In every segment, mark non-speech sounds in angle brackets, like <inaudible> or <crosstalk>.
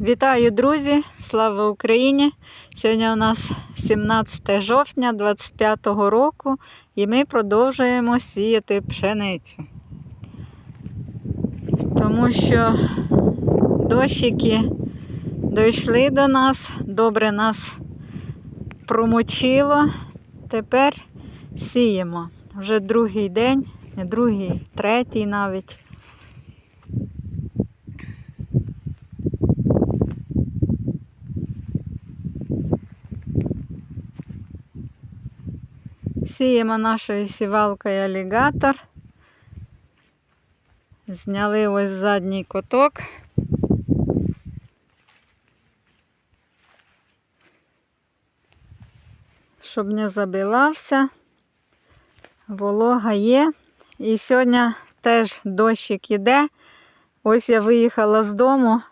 Вітаю, друзі! Слава Україні! Сьогодні у нас 17 жовтня 25 року і ми продовжуємо сіяти пшеницю. Тому що дощики дійшли до нас, добре нас промочило. Тепер сіємо. Вже другий день, другий, третій навіть. Сіємо нашою сівалкою алігатор. Зняли ось задній коток. Щоб не забивався. Волога є. І сьогодні теж дощик іде. Ось я виїхала з дому,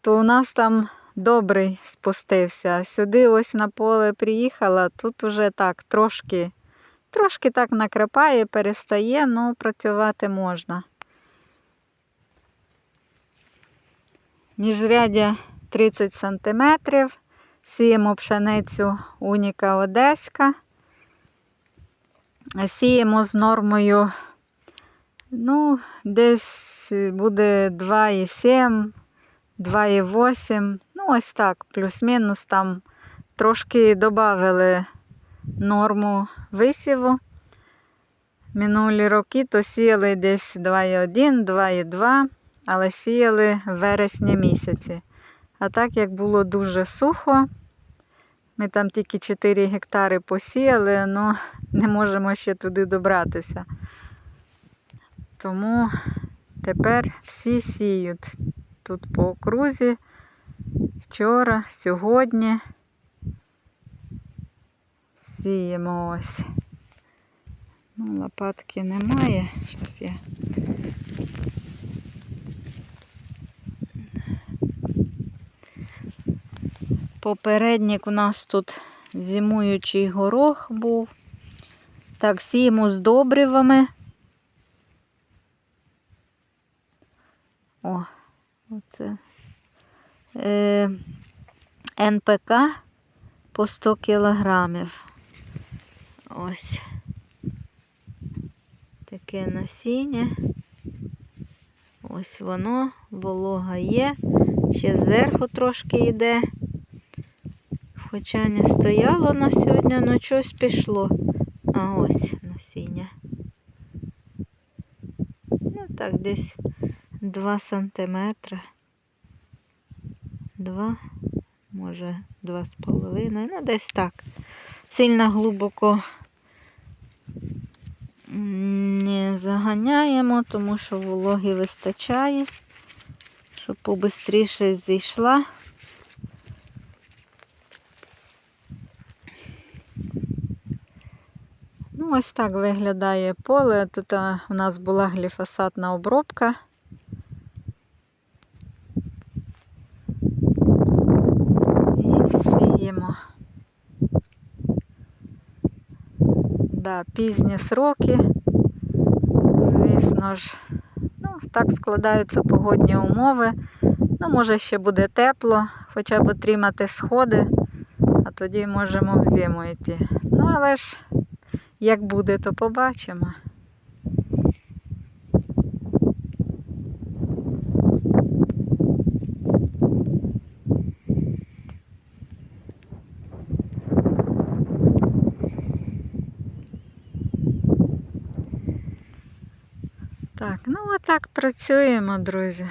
то у нас там добрий спустився. Сюди ось на поле приїхала, тут уже так трошки, трошки так накрапає, перестає, але працювати можна. Міжрядя 30 см. Сіємо пшеницю Уніка Одеська. Сіємо з нормою, ну, десь буде 2,7, 2,8. Ну, ось так, плюс-мінус там трошки додали норму висіву. Минулі роки то сіяли десь 2,1, 2,2, але сіяли в вересні місяці. А так як було дуже сухо, ми там тільки 4 гектари посіяли, але <laughs> не можемо ще туди добратися. Тому тепер всі сіють тут по окрузі. Вчора, сьогодні сіємо ось. Ну, лопатки немає. Зараз я. Попередник у нас тут зимуючий горох був. Так, сіємо з добривами. О, оце. Е, НПК по 100 кілограмів. Ось. Таке насіння. Ось воно, волога є. Ще зверху трошки йде. Хоча не стояло на сьогодні, але щось пішло. А ось насіння. Ну так, десь 2 сантиметри. 2, може, 2,5. Ну, десь так. Сильно глибоко не заганяємо, тому що вологи вистачає, щоб побистріше зійшла. Ну, ось так виглядає поле. Тут у нас була гліфосатна обробка. І сіємо. Да, пізні сроки. Звісно ж, ну, так складаються погодні умови. Ну, може, ще буде тепло, хоча б отримати сходи, а тоді можемо в зиму йти. Ну, але ж як буде, то побачимо. Так, ну отак працюємо, друзі.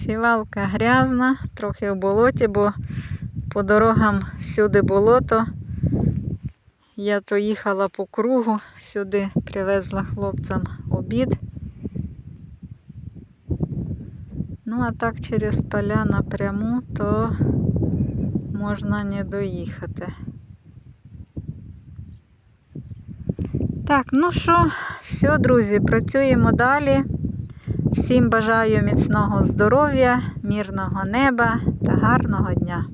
Сівалка грязна, трохи в болоті, бо по дорогам всюди болото. Я то їхала по кругу, сюди привезла хлопцям обід. Ну, а так через поля напряму, то можна не доїхати. Так, ну що, все, друзі, працюємо далі. Всім бажаю міцного здоров'я, мирного неба та гарного дня.